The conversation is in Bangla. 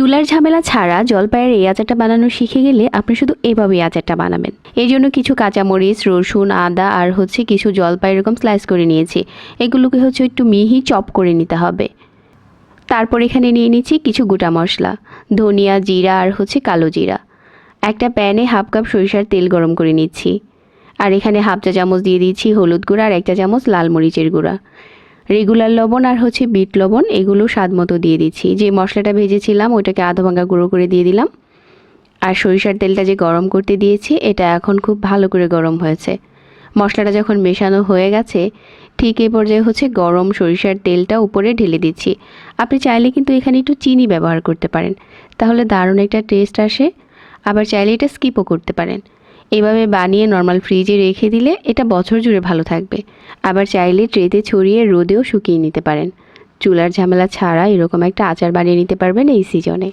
চুলার ঝামেলা ছাড়া জলপাইয়ের এই আচারটা বানানো শিখে গেলে আপনি শুধু এভাবেই আচারটা বানাবেন। এই জন্য কিছু কাঁচামরিচ, রসুন, আদা আর হচ্ছে কিছু জলপাই এরকম স্লাইস করে নিয়েছি। এগুলোকে হচ্ছে একটু মিহি চপ করে নিতে হবে। তারপর এখানে নিয়ে নিচ্ছি কিছু গোটা মশলা, ধনিয়া জিরা আর হচ্ছে কালো জিরা। একটা প্যানে হাফ কাপ সরিষার তেল গরম করে নিচ্ছি। আর এখানে হাফ চা চামচ দিয়ে দিচ্ছি হলুদ গুঁড়া আর একটা চামচ লাল মরিচের গুঁড়া। রেগুলার লবণ আর হচ্ছে বিট লবণ, এগুলো স্বাদ মতো দিয়ে দিচ্ছি। যে মশলাটা ভেজেছিলাম, ওইটাকে আধা ভাঙা গুঁড়ো করে দিয়ে দিলাম। আর সরিষার তেলটা যে গরম করতে দিয়েছি, এটা এখন খুব ভালো করে গরম হয়েছে। মশলাটা যখন মেশানো হয়ে গেছে, ঠিক এই পর্যায়ে হচ্ছে গরম সরিষার তেলটা উপরে ঢেলে দিচ্ছি। আপনি চাইলে কিন্তু এখানে একটু চিনি ব্যবহার করতে পারেন। তাহলে দারুণ একটা টেস্ট আসে। আবার চাইলে এটা স্কিপও করতে পারেন। এভাবে বানিয়ে নর্মাল ফ্রিজে রেখে দিলে এটা বছর জুড়ে ভালো থাকবে। আবার চাইলে ট্রেতে ছড়িয়ে রোদেও শুকিয়ে নিতে পারেন। চুলার ঝামেলা ছাড়া এরকম একটা আচার বানিয়ে নিতে পারবেন এই সিজনে